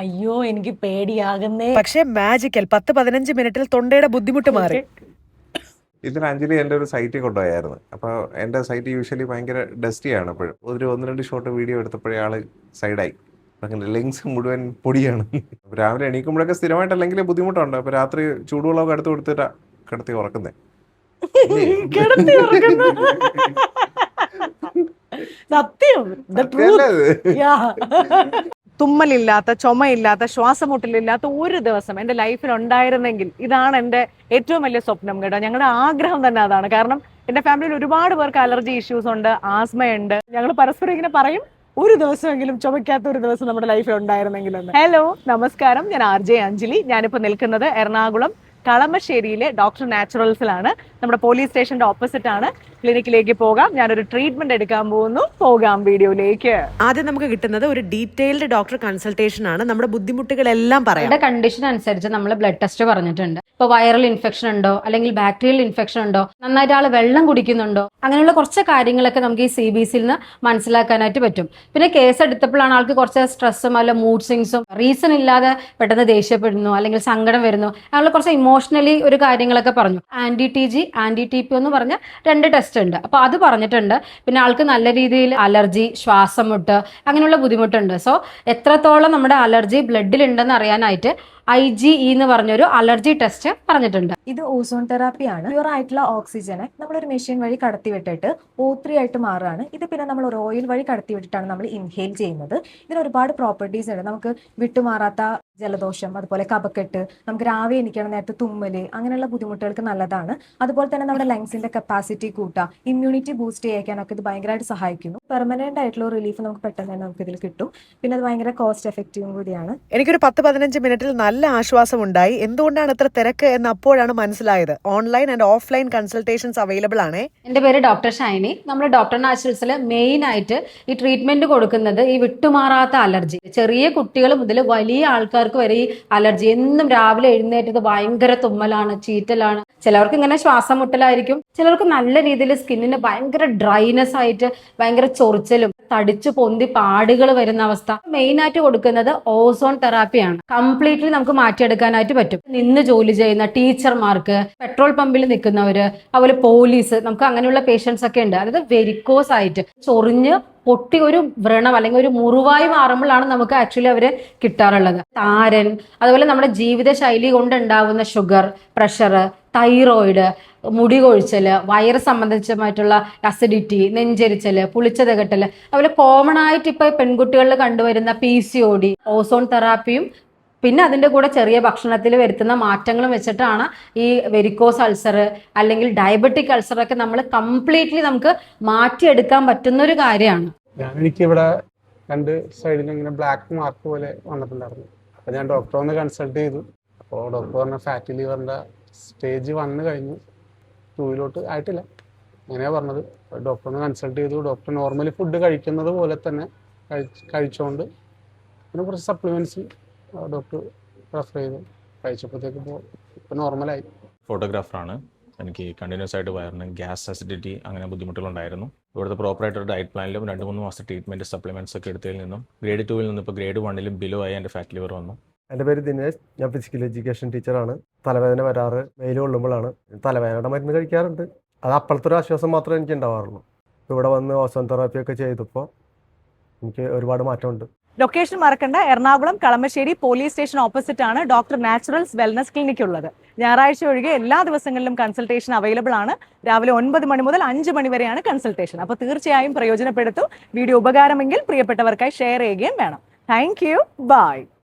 അയ്യോ എനിക്ക് പേടിയാകുന്നേ. പക്ഷേ മാജിക്കൽ പത്ത് പതിനഞ്ച് മിനിറ്റിൽ തൊണ്ടയുടെ ബുദ്ധിമുട്ട് മാറി. ഇതിന് അഞ്ജലി എന്റെ ഒരു സൈറ്റിൽ കൊണ്ടുപോയായിരുന്നു. അപ്പോൾ എന്റെ സൈറ്റ് യൂഷ്വലി ഭയങ്കര ഡസ്റ്റിയാണ് അപ്പോഴും ഒരു ഒന്ന് രണ്ട് ഷോട്ട് വീഡിയോ എടുത്തപ്പോഴേ ആൾ സൈഡായി അങ്ങനെ ലെങ്സ് മുഴുവൻ പൊടിയാണ്. രാവിലെ എണീക്കുമ്പോഴൊക്കെ സ്ഥിരമായിട്ട് അല്ലെങ്കിൽ ബുദ്ധിമുട്ടുണ്ട്. അപ്പോൾ രാത്രി ചൂടുവെള്ളമൊക്കെ എടുത്ത് കൊടുത്തിട്ടാ കിടത്തി ഉറക്കുന്നേ. സത്യം. തുമ്മലില്ലാത്ത ചുമയില്ലാത്ത ശ്വാസമുട്ടലില്ലാത്ത ഒരു ദിവസം എന്റെ ലൈഫിൽ ഉണ്ടായിരുന്നെങ്കിൽ ഇതാണ് എന്റെ ഏറ്റവും വലിയ സ്വപ്നം കേട്ടോ. ഞങ്ങളുടെ ആഗ്രഹം തന്നെ അതാണ്. കാരണം എന്റെ ഫാമിലിയിൽ ഒരുപാട് പേർക്ക് അലർജി ഇഷ്യൂസ് ഉണ്ട് ആസ്മയുണ്ട് ഞങ്ങൾ പരസ്പരം ഇങ്ങനെ പറയും ഒരു ദിവസമെങ്കിലും ചുമയ്ക്കാത്ത ഒരു ദിവസം നമ്മുടെ ലൈഫിൽ ഉണ്ടായിരുന്നെങ്കിലും ഹലോ നമസ്കാരം. ഞാൻ ആർ ജെ അഞ്ജലി. ഞാനിപ്പോൾ നിൽക്കുന്നത് എറണാകുളം കളമശ്ശേരിയിലെ ഡോക്ടർ നാച്ചുറൽസിലാണ്. നമ്മുടെ പോലീസ് സ്റ്റേഷന്റെ ഓപ്പോസിറ്റ് ആണ്. ക്ലിനിക്കിലേക്ക് പോകാം. ഞാനൊരു ട്രീറ്റ്മെന്റ് എടുക്കാൻ പോകുന്നു. പോകാം വീഡിയോയിലേക്ക്. ആദ്യം നമുക്ക് കിട്ടുന്നത് ഒരു ഡീറ്റെയിൽഡ് ഡോക്ടർ കൺസൾട്ടേഷൻ ആണ്. നമ്മുടെ ബുദ്ധിമുട്ടുകളെല്ലാം പറയാം. കണ്ടീഷൻ അനുസരിച്ച് നമ്മൾ ബ്ലഡ് ടെസ്റ്റ് പറഞ്ഞിട്ടുണ്ട്. ഇപ്പൊ വൈറൽ ഇൻഫെക്ഷൻ ഉണ്ടോ? അല്ലെങ്കിൽ ബാക്ടീരിയൽ ഇൻഫെക്ഷൻ ഉണ്ടോ? നന്നായിട്ട് ആൾ വെള്ളം കുടിക്കുന്നുണ്ടോ? അങ്ങനെയുള്ള കുറച്ച് കാര്യങ്ങളൊക്കെ നമുക്ക് ഈ സി ബി സിയിൽ നിന്ന് മനസ്സിലാക്കാനായിട്ട് പറ്റും. പിന്നെ കേസ് എടുത്തപ്പോഴാണ് ആൾക്ക് കുറച്ച് സ്ട്രെസ്സും അല്ല മൂഡ് സ്വിങ്സും റീസൺ ഇല്ലാതെ പെട്ടെന്ന് ദേഷ്യപ്പെടുന്നു അല്ലെങ്കിൽ സങ്കടം വരുന്നു. അങ്ങനെയുള്ള കുറച്ച് ഇമോഷണലി ഒരു കാര്യങ്ങളൊക്കെ പറഞ്ഞു. Anti T G anti T P എന്ന് പറഞ്ഞ രണ്ട് ടെസ്റ്റ് ഉണ്ട്. അപ്പൊ അത് പറഞ്ഞിട്ടുണ്ട്. പിന്നെ ആൾക്ക് നല്ല രീതിയിൽ അലർജി ശ്വാസം മുട്ട് അങ്ങനെയുള്ള ബുദ്ധിമുട്ടുണ്ട്. സോ എത്രത്തോളം നമ്മുടെ അലർജി ബ്ലഡിൽ ഉണ്ടെന്ന് അറിയാനായിട്ട് ഐ ജി ഇ എന്ന് പറഞ്ഞൊരു അലർജി ടെസ്റ്റ് പറഞ്ഞിട്ടുണ്ട്. ഇത് ഓസോൺ തെറാപ്പിയാണ്. പ്യൂർ ആയിട്ടുള്ള ഓക്സിജനെ നമ്മളൊരു മെഷീൻ വഴി കടത്തി വിട്ടിട്ട് ഓ ത്രീ ആയിട്ട് മാറുകയാണ്. ഇത് പിന്നെ നമ്മൾ ഒരു ഓയിൽ വഴി കടത്തി വിട്ടിട്ടാണ് നമ്മൾ ഇൻഹെയിൽ ചെയ്യുന്നത്. ഇതിന് ഒരുപാട് പ്രോപ്പർട്ടീസ് ഉണ്ട്. നമുക്ക് വിട്ടുമാറാത്ത ജലദോഷം അതുപോലെ കപക്കെട്ട് നമുക്ക് രാവിലെ എണീക്കണം നേരത്തെ തുമ്മൽ അങ്ങനെയുള്ള ബുദ്ധിമുട്ടുകൾക്ക് നല്ലതാണ്. അതുപോലെ തന്നെ നമ്മുടെ ലങ്സിന്റെ കപ്പാസിറ്റി കൂട്ടുക ഇമ്മ്യൂണിറ്റി ബൂസ്റ്റ് ചെയ്യാനൊക്കെ ഇത് ഭയങ്കരമായിട്ട് സഹായിക്കുന്നു. പെർമനന്റ് ആയിട്ടുള്ള റിലീഫ് നമുക്ക് പെട്ടെന്ന് തന്നെ നമുക്ക് ഇതിൽ കിട്ടും. പിന്നെ അത് ഭയങ്കര കോസ്റ്റ് എഫക്റ്റീവും കൂടിയാണ്. എനിക്കൊരു പത്ത് പതിനഞ്ച് മിനിറ്റിൽ നല്ല ആശ്വാസം ഉണ്ടായി. എന്തുകൊണ്ടാണ് ഇത്ര തിരക്ക് എന്ന് അപ്പോഴാണ് മനസ്സിലായത്. Online and offline consultations available ആണ്. എന്റെ പേര് ഡോക്ടർ ഷൈനി. നമ്മൾ ഡോക്ടർ നാച്ചുറൽസിൽ മെയിൻ ആയിട്ട് ഈ ട്രീറ്റ്മെന്റ് കൊടുക്കുന്നത് ഈ വിട്ടുമാറാത്ത അലർജി ചെറിയ കുട്ടികൾ മുതൽ വലിയ ആൾക്കാർക്ക് വരെ ഈ അലർജി. എന്നും രാവിലെ എഴുന്നേറ്റത് ഭയങ്കര തുമ്മലാണ് ചീറ്റലാണ്. ചിലവർക്ക് ഇങ്ങനെ ശ്വാസം മുട്ടലായിരിക്കും. ചിലർക്ക് നല്ല രീതിയിൽ സ്കിന്നിന് ഭയങ്കര ഡ്രൈനെസ് ആയിട്ട് ഭയങ്കര ചൊറിച്ചലും തടിച്ചു പൊന്തി പാടുകൾ വരുന്ന അവസ്ഥ. മെയിൻ ആയിട്ട് കൊടുക്കുന്നത് ഓസോൺ തെറാപ്പിയാണ് കംപ്ലീറ്റ്ലി നമുക്ക് മാറ്റിയെടുക്കാനായിട്ട് പറ്റും. നിന്ന് ജോലി ചെയ്യുന്ന ടീച്ചർമാർക്ക് പെട്രോൾ പമ്പിൽ നിൽക്കുന്നവര് അതുപോലെ പോലീസ് നമുക്ക് അങ്ങനെയുള്ള പേഷ്യൻസ് ഒക്കെ ഉണ്ട്. അതായത് വെരിക്കോസ് ആയിട്ട് ചൊറിഞ്ഞ് പൊട്ടി ഒരു വ്രണം അല്ലെങ്കിൽ ഒരു മുറിവായി മാറുമ്പോഴാണ് നമുക്ക് ആക്ച്വലി അവർ കിട്ടാറുള്ളത്. താരൻ അതുപോലെ നമ്മുടെ ജീവിതശൈലി കൊണ്ടുണ്ടാവുന്ന ഷുഗർ പ്രഷർ തൈറോയിഡ് മുടി കൊഴിച്ചൽ വയറ് സംബന്ധിച്ചമായിട്ടുള്ള അസിഡിറ്റി നെഞ്ചരിച്ചൽ പുളിച്ച കെട്ടൽ അതുപോലെ കോമൺ ആയിട്ട് ഇപ്പൊ പെൺകുട്ടികളിൽ കണ്ടുവരുന്ന P C O D ozone തെറാപ്പിയും പിന്നെ അതിന്റെ കൂടെ ചെറിയ ഭക്ഷണത്തിൽ വരുത്തുന്ന മാറ്റങ്ങളും വെച്ചിട്ടാണ് ഈ വെരിക്കോസ് അൾസർ അല്ലെങ്കിൽ ഡയബറ്റിക് അൾസറൊക്കെ നമ്മൾ കംപ്ലീറ്റ്ലി നമുക്ക് മാറ്റിയെടുക്കാൻ പറ്റുന്ന ഒരു കാര്യമാണ്. എനിക്ക് ഇവിടെ രണ്ട് സൈഡിലും ഇങ്ങനെ ബ്ലാക്ക് മാർക്ക് പോലെ വന്നിട്ടുണ്ടായിരുന്നു. അപ്പോൾ ഞാൻ ഡോക്ടറെ ഒന്ന് കൺസൾട്ട് ചെയ്തു. അപ്പോൾ ഡോക്ടർ പറഞ്ഞ ഫാറ്റി ലിവറിന്റെ സ്റ്റേജ് വന്ന് കഴിഞ്ഞു. ടൂവിലോട്ട് ആയിട്ടില്ല. അങ്ങനെയാണ് പറഞ്ഞത്. ഡോക്ടറിനെ കൺസൾട്ട് ചെയ്തു. ഡോക്ടർ നോർമലി ഫുഡ് കഴിക്കുന്നത് പോലെ തന്നെ കഴിച്ച് കഴിച്ചുകൊണ്ട് പിന്നെ കുറച്ച് സപ്ലിമെന്റ്സ് ഡോക്ടർ പ്രിഫർ ചെയ്തു. കഴിച്ചപ്പോഴത്തേക്ക് ഇപ്പോൾ ഇപ്പോൾ നോർമലായി ഫോട്ടോഗ്രാഫറാണ് എനിക്ക് കണ്ടിന്യൂസ് ആയിട്ട് വയറിന് ഗ്യാസ് അസിഡിറ്റി അങ്ങനെ ബുദ്ധിമുട്ടുകളുണ്ടായിരുന്നു. ഇവിടുത്തെ പ്രോപ്പർ ഒരു ഡയറ്റ് പ്ലാനിലും രണ്ട് മൂന്ന് മാസത്തെ ട്രീറ്റ്മെന്റ് സപ്ലിമെന്റ്സ് ഒക്കെ എടുത്തതിൽ നിന്നും ഗ്രേഡ് ടൂവിൽ നിന്ന് ഇപ്പോൾ ഗ്രേഡ് വണ്ണിലും ബിലോ ആയി എന്റെ ഫാറ്റ് ലിവർ വന്നു. എന്റെ പേര് ദിനേശ്. ഞാൻ ഫിസിക്കൽ എഡ്യൂക്കേഷൻ ടീച്ചറാണ് തലവേദന വരാറ് വെയിൽ കൊള്ളുമ്പോഴാണ്. തലവേദനയുടെ മരുന്ന് കഴിക്കാറുണ്ട്. അത് അപ്പോഴത്തെ ഒരു ആശ്വാസം മാത്രമേ എനിക്ക് ഉണ്ടാവാറുള്ളൂ. ഇവിടെ വന്ന് ഓസോൺ തെറാപ്പി ഒക്കെ ചെയ്തപ്പോൾ എനിക്ക് ഒരുപാട് മാറ്റമുണ്ട്. ലൊക്കേഷൻ മറക്കണ്ട. Ernakulam Kalamassery police station opposite ആണ് ഡോക്ടർ നാച്ചുറൽസ് വെൽനസ് ക്ലിനിക് ഉള്ളത്. ഞായറാഴ്ച ഒഴികെ എല്ലാ ദിവസങ്ങളിലും കൺസൾട്ടേഷൻ അവൈലബിൾ ആണ്. രാവിലെ ഒൻപത് മണി മുതൽ അഞ്ച് മണി വരെയാണ് കൺസൾട്ടേഷൻ അപ്പോൾ തീർച്ചയായും പ്രയോജനപ്പെടുത്തും. വീഡിയോ ഉപകാരമെങ്കിൽ പ്രിയപ്പെട്ടവർക്കായി ഷെയർ ചെയ്യുകയും വേണം. Thank you by